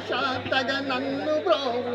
సాక్షాత్తగా నన్ను బ్రోవు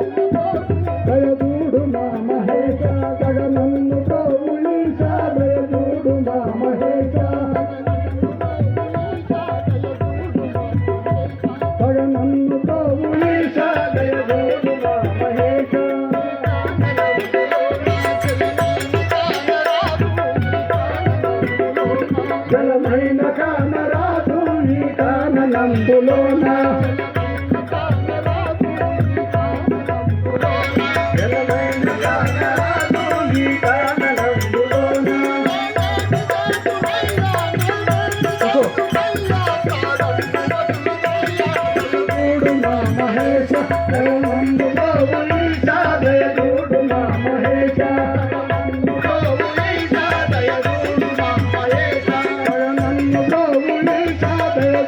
జలమైన కానరాదు ఈ కాననంబులోన. జలమైన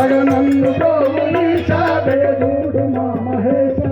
కడు నన్ను పోలీసా బెడదూడు మా మహేశా.